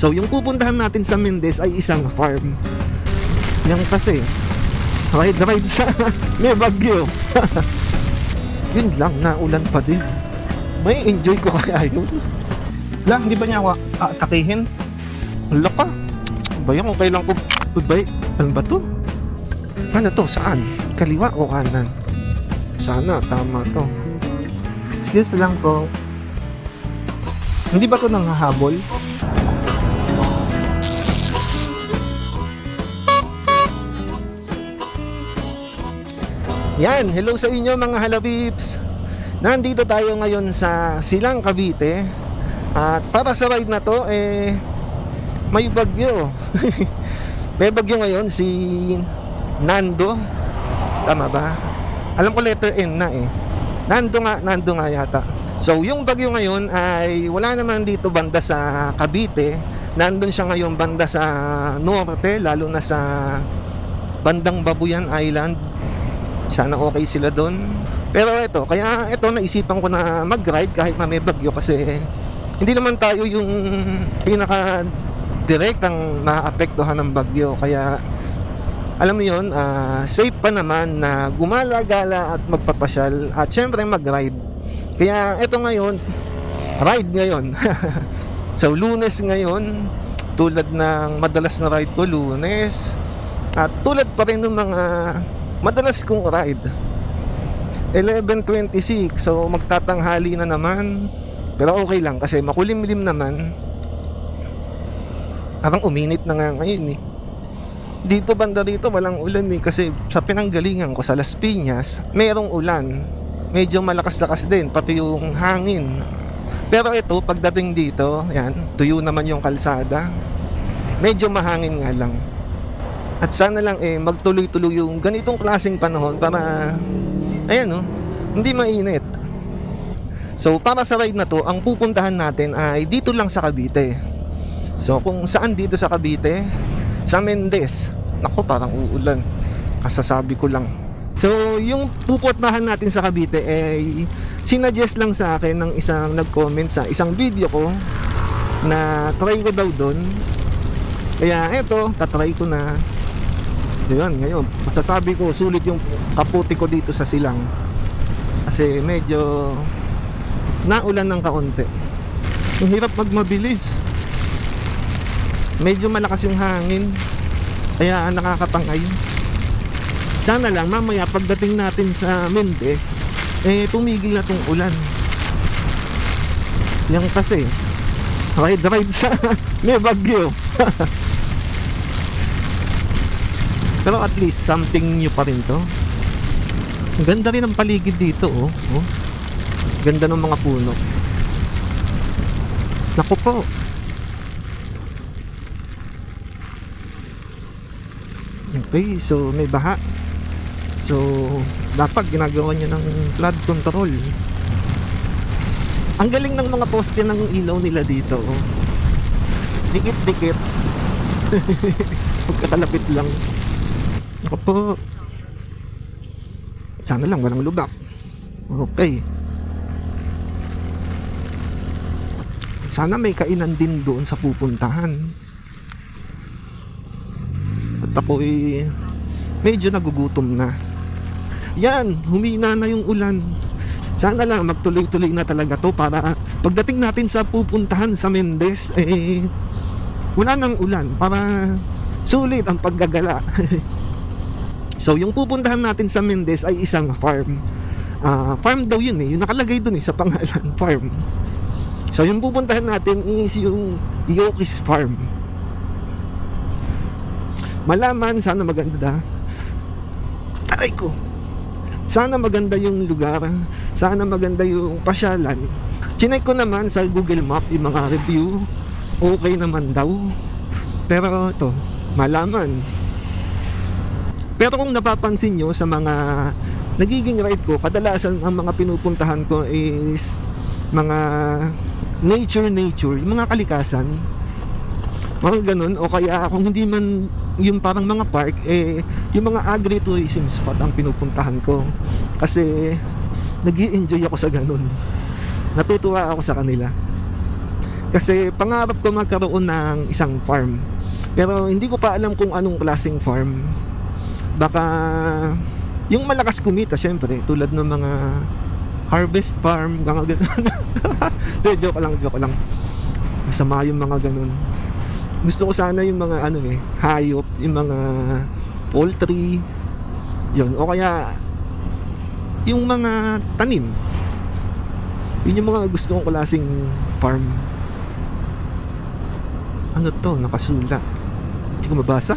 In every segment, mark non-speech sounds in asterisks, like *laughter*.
So, yung pupuntahan natin sa Mendez ay isang farm. Yan kasi, ride-ride sa *laughs* may bagyo. *laughs* yun lang, naulan pa din. May enjoy ko kaya yun. La, hindi ba niya ako atakihin? Wala ka. Bayan kung kailan ko... Bay, ano ba to? Ano to? Saan? Kaliwa o kanan? Sana, tama to. Excuse lang po. Hindi ba ito nanghahabol? Yan, hello sa inyo mga halabips. Nandito tayo ngayon sa Silang Cavite. At para sa ride na to, eh, may bagyo. *laughs* may bagyo ngayon si Nando. Tama ba? Alam ko letter N na eh. Nando nga, Nando nga yata. So, yung bagyo ngayon ay wala naman dito banda sa Cavite. Nandun siya ngayon banda sa norte, lalo na sa bandang Babuyan Island sana okay sila doon. Pero ito, kaya ito naisipan ko na mag-ride kahit na may bagyo kasi hindi naman tayo yung pinaka direktang maapektuhan ng bagyo. Kaya alam mo yun, ah, safe pa naman na gumala-gala at magpapasyal at syempre mag-ride. Kaya ito ngayon, ride ngayon. *laughs* so lunes ngayon, tulad ng madalas na ride ko lunes, at tulad pa rin ng mga madalas kong ride. 11.26 so magtatanghali na naman. Pero okay lang kasi makulimlim naman. Parang uminit na nga ngayon eh. Dito banda dito walang ulan eh kasi sa pinanggalingan ko sa Las Piñas mayroong ulan. Medyo malakas-lakas din pati yung hangin. Pero ito pagdating dito yan tuyo naman yung kalsada. Medyo mahangin nga lang at sana lang eh magtuloy-tuloy yung ganitong klaseng panahon para ayan oh, hindi mainit. So para sa ride na to, ang pupuntahan natin ay dito lang sa Cavite. So kung saan dito sa Cavite? Sa Mendez. Nako parang uulan. Kasasabi ko lang. So yung pupuntahan natin sa Cavite ay sinadjust lang sa akin ng isang nag-comment sa isang video ko na try ko daw doon. Kaya eto, tatry ko na yun, ngayon, masasabi ko sulit yung kaputi ko dito sa silang. Kasi medyo naulan ng kaunti. Ang hirap magmabilis. Medyo malakas yung hangin. Kaya nakakatangay. Sana lang mamaya pagdating natin sa Mendez, eh tumigil na tong ulan. Yan kasi, ride ride sa *laughs* may bagyo. *laughs* Pero at least something new pa rin to. Ang ganda rin ng paligid dito oh. oh. Ganda ng mga puno. Naku po. Okay, so may baha. So, dapat ginagawa niya ng flood control. Ang galing ng mga poste ng ilaw nila dito. Oh. Dikit-dikit. *laughs* Pagkakalapit lang. Ako po. Sana lang walang lubak. Okay. Sana may kainan din doon sa pupuntahan. At ako eh, medyo nagugutom na. Yan, humina na yung ulan. Sana lang magtuloy-tuloy na talaga to para pagdating natin sa pupuntahan sa Mendez, eh, wala nang ulan para sulit ang paggagala. *laughs* So, yung pupuntahan natin sa Mendez ay isang farm. Ah, farm daw yun eh. Yung nakalagay dun eh sa pangalan, *laughs* farm. So, yung pupuntahan natin is yung Yokis Farm. Malaman, sana maganda. Aray ko. Sana maganda yung lugar. Sana maganda yung pasyalan. Chinek ko naman sa Google Map yung mga review. Okay naman daw. Pero ito, malaman. Pero kung napapansin nyo sa mga nagiging ride ko, kadalasan ang mga pinupuntahan ko is mga nature nature, yung mga kalikasan. Mga ganun o kaya kung hindi man yung parang mga park eh yung mga agritourism spot ang pinupuntahan ko. Kasi nag enjoy ako sa ganun. Natutuwa ako sa kanila. Kasi pangarap ko magkaroon ng isang farm. Pero hindi ko pa alam kung anong klaseng farm. Baka yung malakas kumita syempre tulad ng mga harvest farm, mga ganun. *laughs* De, joke lang, joke lang. Masama yung mga ganun. Gusto ko sana yung mga ano eh, hayop, yung mga poultry, yun. O kaya yung mga tanim. Yun yung mga gusto kong klaseng farm. Ano to? Nakasulat. Hindi ko mabasa.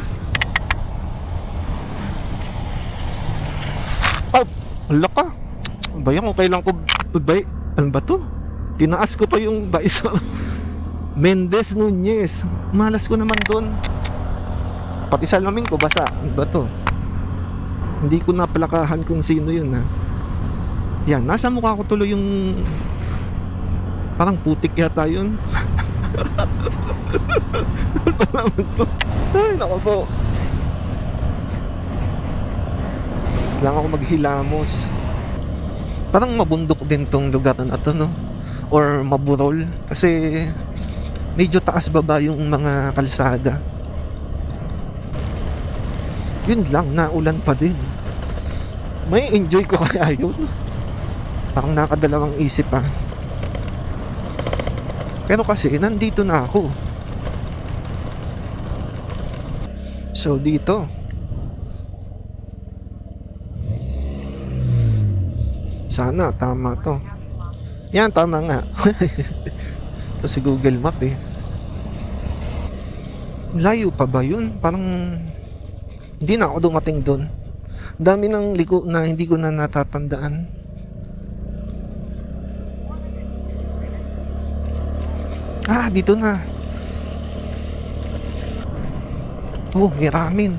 Oh! Ala ka! Bayan kung kailan ko bay, ano ba to? Tinaas ko pa yung baisa. *laughs* Mendez Nunez. Malas ko naman doon. Pati salamin ko basa. Ano ba to? Hindi ko napalakahan kung sino yun ha. Yan, nasa mukha ko tuloy yung parang putik yata yun. *laughs* Ano ba naman to? Ay, nako po. Kailangan ko maghilamos. Parang mabundok din tong lugar na to, no? Or maburol. Kasi medyo taas baba yung mga kalsada. Yun lang, naulan pa din. May enjoy ko *laughs* kaya yun. Parang nakadalawang isip ah. Pero kasi nandito na ako. So dito. Sana tama to. Yan tama nga. *laughs* Ito si Google Map eh. Layo pa ba yun? Parang hindi na ako dumating doon. Dami ng liko na hindi ko na natatandaan. Ah, dito na. Oh, may ramen.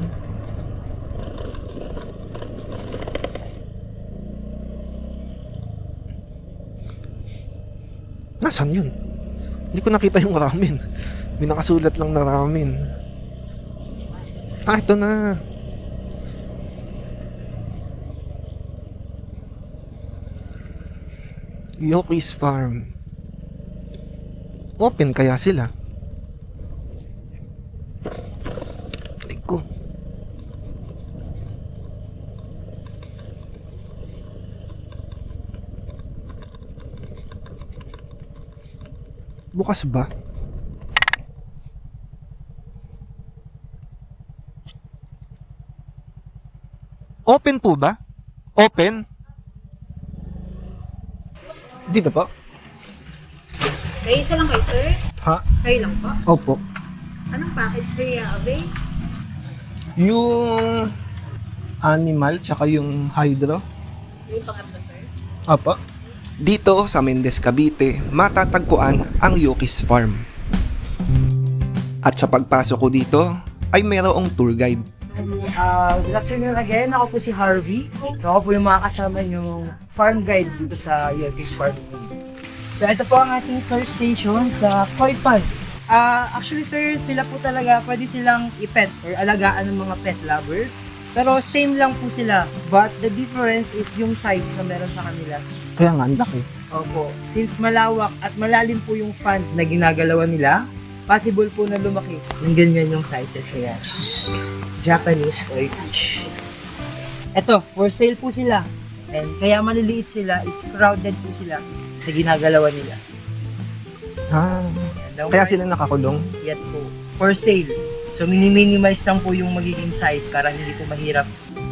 Nasaan yun? Hindi ko nakita yung ramen. May nakasulat lang na ramen. Ah, ito na. Yoki's Farm. Open kaya sila? Tingnan ko. Bukas ba? Open po ba? Open? Dito po? Kayo isa lang kayo, sir? Ha? Kayo lang po? Opo. Anong package for you, Abe? Yung animal tsaka yung hydro. Yung pangatlo, sir? Opo. Dito sa Mendez, Cavite, matatagpuan ang Yoki's Farm. At sa pagpasok ko dito, ay mayroong tour guide. Uh, good afternoon again. Ako po si Harvey. So, ako po yung mga kasama yung farm guide dito sa Yorkis Farm. So, ito po ang ating first station sa Koi Pond. Ah, actually, sir, sila po talaga, pwede silang ipet or alagaan ng mga pet lover. Pero same lang po sila. But the difference is yung size na meron sa kanila. Kaya nga, ang laki. Opo. Since malawak at malalim po yung pond na ginagalawan nila, possible po na lumaki. Yung ganyan yung sizes nila. Japanese koi fish. Ito, for sale po sila. And kaya maliliit sila is crowded po sila sa ginagalawan nila. Ah, And the kaya sila nakakulong. Yes po. For sale. So, mini-minimize lang po yung magiging size para hindi po mahirap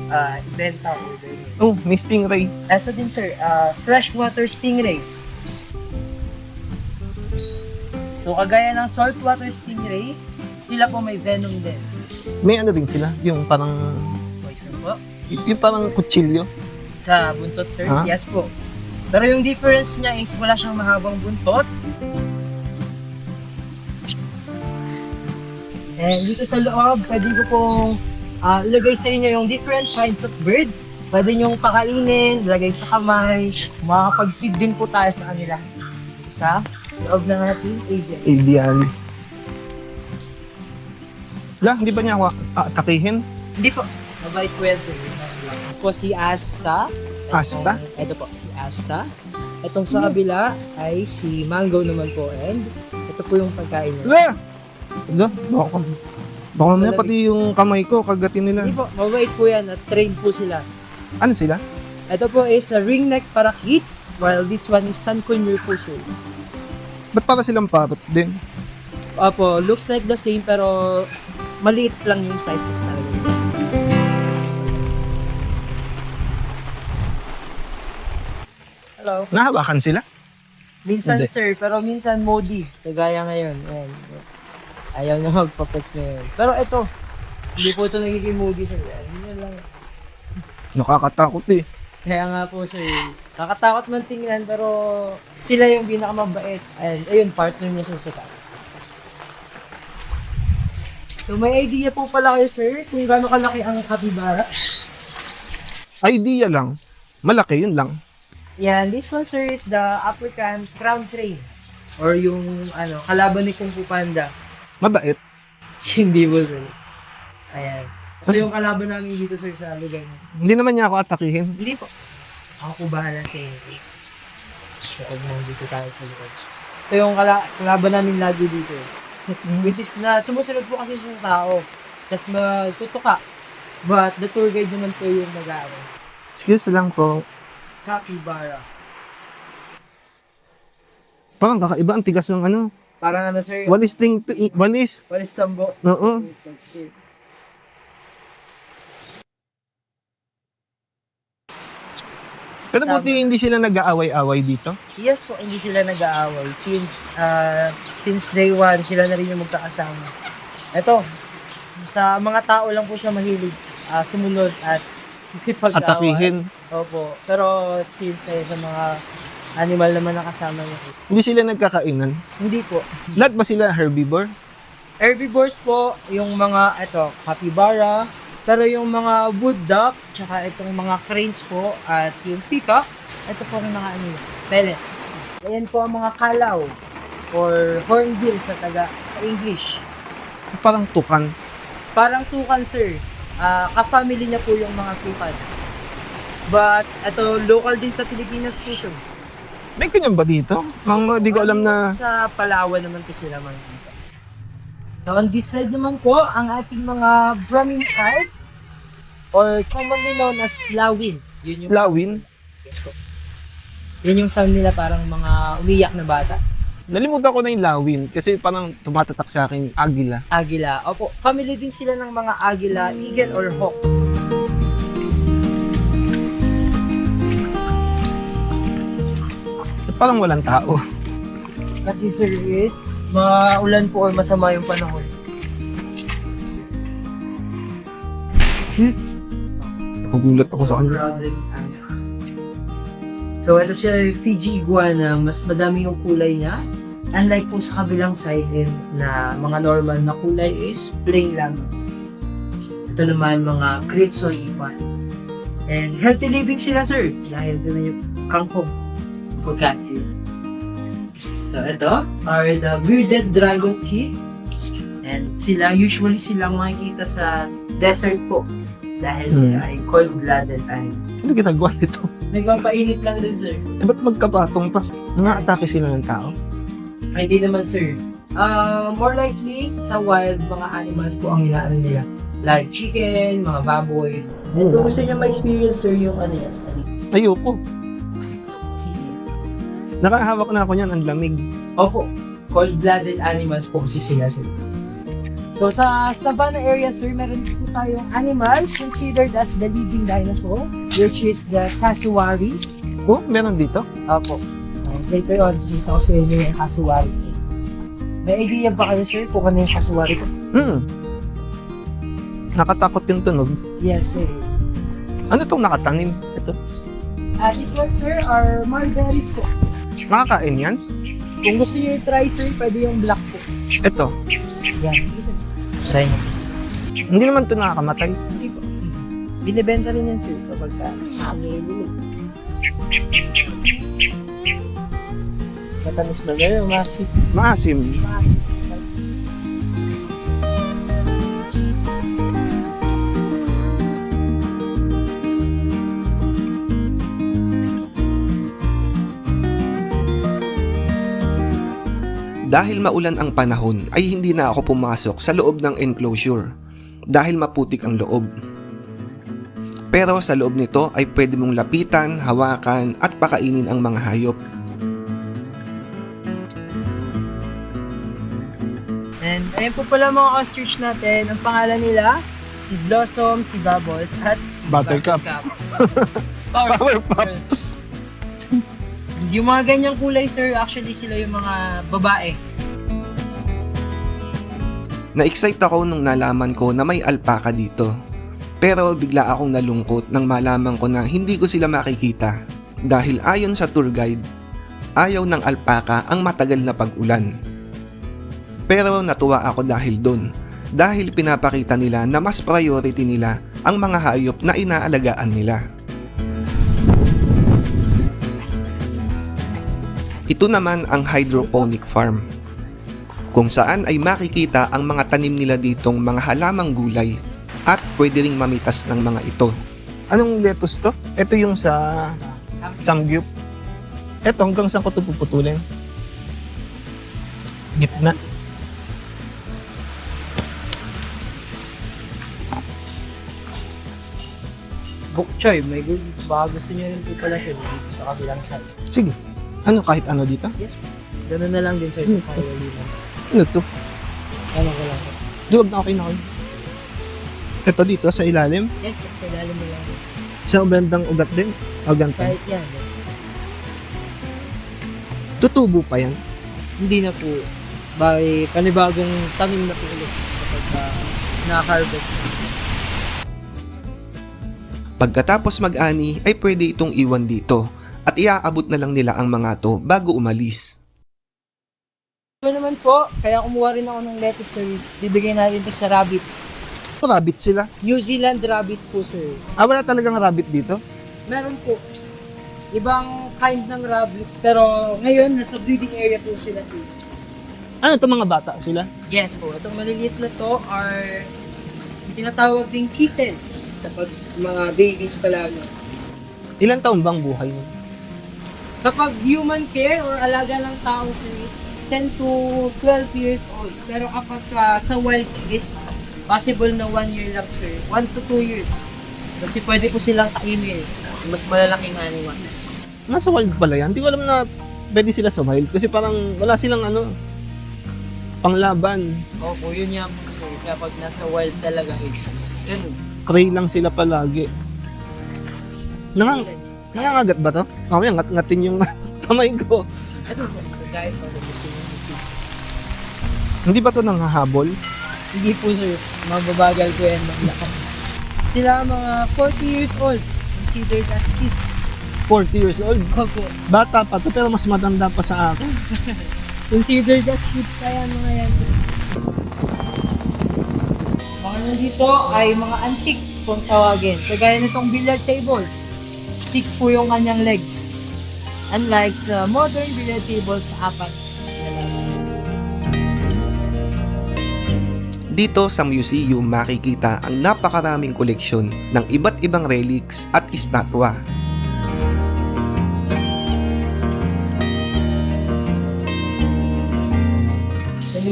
ah, ibenta or ganyan. Oh, may stingray. Ito din sir, ah, freshwater stingray. So kagaya ng saltwater stingray, sila po may venom din. May ano din sila, yung parang, Poison po. yung parang kutsilyo. Sa buntot sir, Ah? yes po. Pero yung difference niya is wala siyang mahabang buntot. And dito sa loob, pwede ko pong ah, ilagay sa inyo yung different kinds of bird. Pwede nyong pakainin, lagay sa kamay. Makakapag-feed din po tayo sa kanila. Sa loob ng ating aviary. Aviary. La, hindi ba niya ako atakihin? Hindi po. Mabait po yan. po si Asta. Asta? Ito po, si Asta. Itong sa kabila ay si Mango naman po. And ito po yung pagkain niya. Wala! Wala, baka, baka mamaya pati yung kamay ko kagatin nila. Hindi po, mabait po yan at trained po sila. Ano sila? Ito po is a ringneck parakeet while this one is sun conure po sir. Ba't para silang parrots din? Opo, looks like the same pero maliit lang yung sizes talaga. Hello. Nahawakan sila? Minsan Hindi. sir, pero minsan modi. Kagaya ngayon. Ayan. Ayaw niya magpapet ngayon. Pero ito, hindi po ito nagiging moody sir. Yun lang. Nakakatakot eh. Kaya nga po sir, nakakatakot man tingnan pero sila yung pinakamabait. Ayun, ayun partner niya taas. So may idea po pala kayo sir kung gaano kalaki ang capybara? Idea lang. Malaki, yun lang. Yan, this one sir is the African crown crane or yung ano, kalaban ni Kung Fu Panda. Mabait. *laughs* Hindi po sir. Ayan. So yung kalaban namin dito sir sa lugar na. Hindi naman niya ako atakihin. Hindi po. Ako bahala sa inyo. So, huwag mo dito tayo sa likod. Ito yung kala- kalaban namin lagi dito. Which is na sumusunod po kasi siyang tao. Tapos magtutuka. But the tour guide naman po yung nag-aaral. Excuse lang po. Capybara. Parang kakaiba ang tigas ng ano. Parang ano sir, Walis ting, walis. walis tambo. Oo. Pero Sama. buti hindi sila nag-aaway-away dito. Yes po, hindi sila nag-aaway. Since, uh, since day one, sila na rin yung magkakasama. Ito, sa mga tao lang po siya mahilig ah, sumunod at makipag-away. Atakihin. Opo. Pero since eh, sa mga animal naman na kasama niya, Hindi sila nagkakainan. hindi po. Lahat ba sila herbivore? Herbivores po, yung mga, ito, capybara, pero yung mga wood duck, tsaka itong mga cranes po, at yung peacock, ito po ang mga ano, pellets. Ayan po ang mga kalaw, or hornbill sa taga, sa English. Parang tukan. Parang tukan, sir. Ah, ka-family niya po yung mga tukan. But, ito, local din sa Pilipinas po, sir. May ganyan ba dito? Mga di ko alam na... Sa Palawan naman po sila makikita. So, on this side naman po, ang ating mga Brahmin tribe, or commonly known as Lawin. Yun yung Lawin? Yes po. Yun yung sound nila parang mga umiyak na bata. Nalimutan ko na yung lawin kasi parang tumatatak sa akin agila. Agila. Opo, family din sila ng mga agila, eagle, or hawk. Parang walang tao. Kasi sir is, maulan po or masama yung panahon. Nagugulat ako sa kanya. Area. So, ito yung Fiji iguana. Mas madami yung kulay niya. Unlike po sa kabilang side din na mga normal na kulay is plain lang. Ito naman mga crimson iguana. And healthy living sila, sir. Dahil na yung kangkong pagkain. So, ito are the bearded dragon kid. And sila, usually silang makikita sa desert po. Dahil sila ay cold-blooded animal. Ano ginagawa nito? Nagpapainit lang din, sir. Eh, ba't magkapatong pa? Nga-atake sila ng tao? Ay, hindi naman, sir. Uh, more likely, sa wild, mga animals po ang inaano nila. Like chicken, mga baboy. Kung gusto niya ma-experience, sir, yung ano yan. Ayoko. Nakahawak na ako niyan, ang lamig. Opo, cold-blooded animals po kasi sila. So, sa savannah area, sir, meron po tayong animal considered as the living dinosaur, which is the cassowary. Oh, meron dito? Opo. Uh, later on, dito ko sa inyo yung cassowary. May idea ba kayo, sir, kung ano yung cassowary po? Hmm. Nakatakot yung tunog. Yes, sir. Ano tong nakatanim? Ito. Uh, this one, sir, are mulberries po. Makakain yan? Kung gusto niyo i-try, sir, pwede yung black po. Ito. Yan, sige, sir. Try mo. Hindi naman ito nakakamatay. Hindi po. Binibenta rin yan, sir, kapag ka available. Matamis ba gano'n? Massive. Maasim. Massive. Dahil maulan ang panahon ay hindi na ako pumasok sa loob ng enclosure dahil maputik ang loob. Pero sa loob nito ay pwede mong lapitan, hawakan at pakainin ang mga hayop. And ayun po pala mga ostrich natin. Ang pangalan nila, si Blossom, si Bubbles, at si Buttercup. *laughs* Power, Power Pups. Yung mga ganyang kulay, sir, actually sila yung mga babae. Na-excite ako nung nalaman ko na may alpaka dito. Pero bigla akong nalungkot nang malaman ko na hindi ko sila makikita. Dahil ayon sa tour guide, ayaw ng alpaka ang matagal na pag-ulan. Pero natuwa ako dahil doon. Dahil pinapakita nila na mas priority nila ang mga hayop na inaalagaan nila. Ito naman ang hydroponic farm kung saan ay makikita ang mga tanim nila ditong mga halamang gulay at pwede ring mamitas ng mga ito. Anong lettuce to? Ito yung sa Samgyup. Ito hanggang saan ko ito puputulin? Gitna. Bok choy, may good. Baka gusto niyo rin po pala siya dito sa kabilang side. Sige. Ano kahit ano dito? Yes po. Ganun na lang din sir sa pangaliman. Ano to? Ano ko lang po. Duwag na okay na ako. Ito dito sa ilalim. Yes po, sa ilalim mo lang. Sa bandang ugat din. O ganito. Kahit yan. eh. Tutubo pa yan. Hindi na po. Bali, panibagong tanim na po ulit kapag uh, na-harvest. Pagkatapos mag-ani ay pwede itong iwan dito at iaabot na lang nila ang mga to bago umalis. Ito naman po, kaya kumuha rin ako ng lettuce service. Bibigay natin ito sa rabbit. Rabbit sila. New Zealand rabbit po, sir. Ah, wala talagang rabbit dito? Meron po. Ibang kind ng rabbit. Pero ngayon, nasa breeding area po sila, sir. Ano to mga bata sila? Yes po. Itong maliliit na to are tinatawag ding kittens. Kapag mga babies pa lang. Ilan taon bang buhay mo? Kapag human care or alaga ng tao sir is 10 to 12 years old. Pero kapag ah, sa wild is possible na 1 year lang sir. 1 to 2 years. Kasi pwede po silang kainin. Mas malalaking animals. Nasa wild pala yan. Hindi ko alam na pwede sila sa wild. Kasi parang wala silang ano, panglaban. Opo, yun nga po sir. Kapag nasa wild talaga is yun. Prey lang sila palagi. Nangang, nangangagat ba to? Mamaya ngat-ngatin yung *laughs* kamay ko. Ano? Kahit pa gusto nyo. Hindi ba to nanghahabol? Hindi po sir. Mababagal ko yan maglakad. Sila mga 40 years old. Considered as kids. 40 years old. Opo. Bata pa to pero mas matanda pa sa akin. *laughs* Considered as kids pa yan mga yan sir. Mga nandito ay mga antique kung tawagin. Kagaya nitong billiard tables. Six po yung kanyang legs. Unlike sa modern billiard tables na apat. Dito sa museum makikita ang napakaraming koleksyon ng iba't ibang relics at estatwa.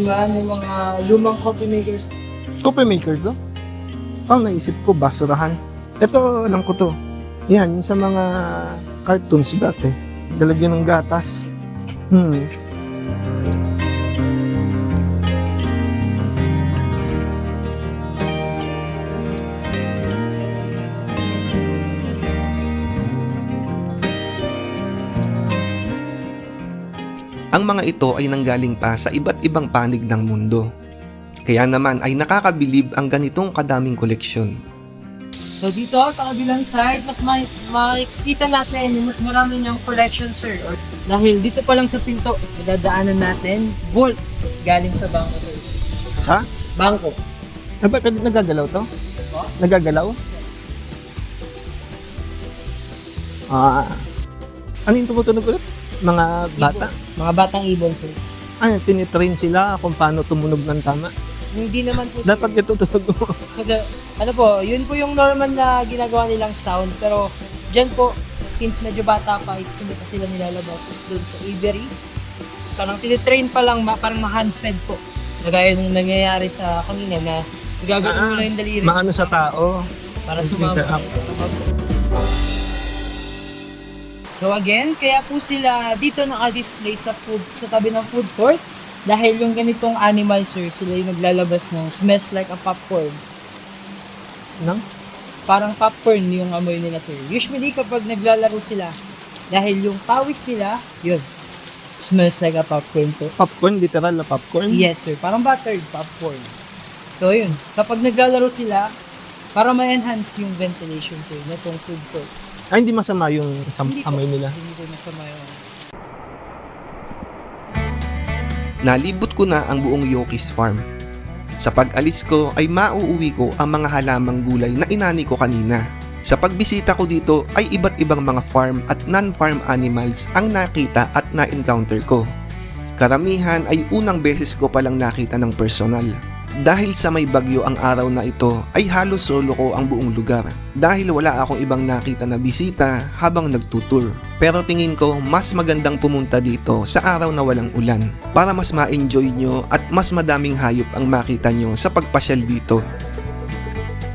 Ba yung mga lumang coffee makers Coffee maker to? Ang naisip ko, basurahan. Ito, alam ko to. Yan, yung sa mga cartoons dati. Dalagyan ng gatas. Hmm. Ang mga ito ay nanggaling pa sa iba't ibang panig ng mundo. Kaya naman ay nakakabilib ang ganitong kadaming koleksyon. So dito sa kabilang side, mas ma- makikita natin yung mas marami niyang collection sir. Or, dahil dito pa lang sa pinto, nadadaanan natin, vault galing sa bangko sir. Sa? Bangko. Ah, ba't nagagalaw to? Nagagalaw? Ah. Ano yung tumutunog ulit? Mga bata? Mga batang ibon sir. Ano, tinitrain sila kung paano tumunog ng tama. Hindi naman po. Dapat ito tutunog mo. Kada- ano po, yun po yung normal na ginagawa nilang sound. Pero dyan po, since medyo bata pa, is hindi pa sila nilalabas dun sa aviary. parang tinitrain pa lang, ma- parang ma-handfed po. Nagaya nung nangyayari sa kanina na gagawin mo Ah, lang yung daliri. Maano sa tao. para sumama. So again, kaya po sila dito naka-display sa food sa tabi ng food court dahil yung ganitong animal sir, sila yung naglalabas ng smells like a popcorn. Nang? Parang popcorn yung amoy nila sir. Usually kapag naglalaro sila, dahil yung pawis nila, yun, smells like a popcorn po. Popcorn, literal na popcorn. Yes sir, parang buttered popcorn. So yun, kapag naglalaro sila, para ma-enhance yung ventilation po nitong food court. Ay, Ah, hindi masama yung sam- Hindi po. amoy nila. Hindi ko masama yun. Nalibot ko na ang buong Yokis Farm. Sa pag-alis ko ay mauuwi ko ang mga halamang gulay na inani ko kanina. Sa pagbisita ko dito ay iba't ibang mga farm at non-farm animals ang nakita at na-encounter ko. Karamihan ay unang beses ko palang nakita ng personal. Dahil sa may bagyo ang araw na ito ay halos solo ko ang buong lugar dahil wala akong ibang nakita na bisita habang nagtutur. Pero tingin ko mas magandang pumunta dito sa araw na walang ulan para mas ma-enjoy nyo at mas madaming hayop ang makita nyo sa pagpasyal dito.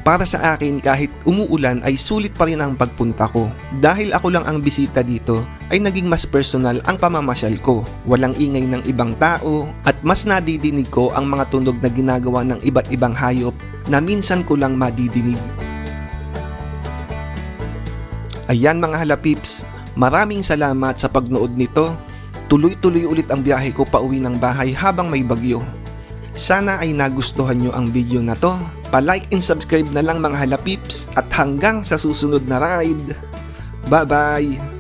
Para sa akin kahit umuulan ay sulit pa rin ang pagpunta ko. Dahil ako lang ang bisita dito ay naging mas personal ang pamamasyal ko. Walang ingay ng ibang tao at mas nadidinig ko ang mga tunog na ginagawa ng iba't ibang hayop na minsan ko lang madidinig. Ayan mga halapips, maraming salamat sa pagnood nito. Tuloy-tuloy ulit ang biyahe ko pauwi ng bahay habang may bagyo. Sana ay nagustuhan nyo ang video na to. Pa-like and subscribe na lang mga halapips at hanggang sa susunod na ride. Bye-bye!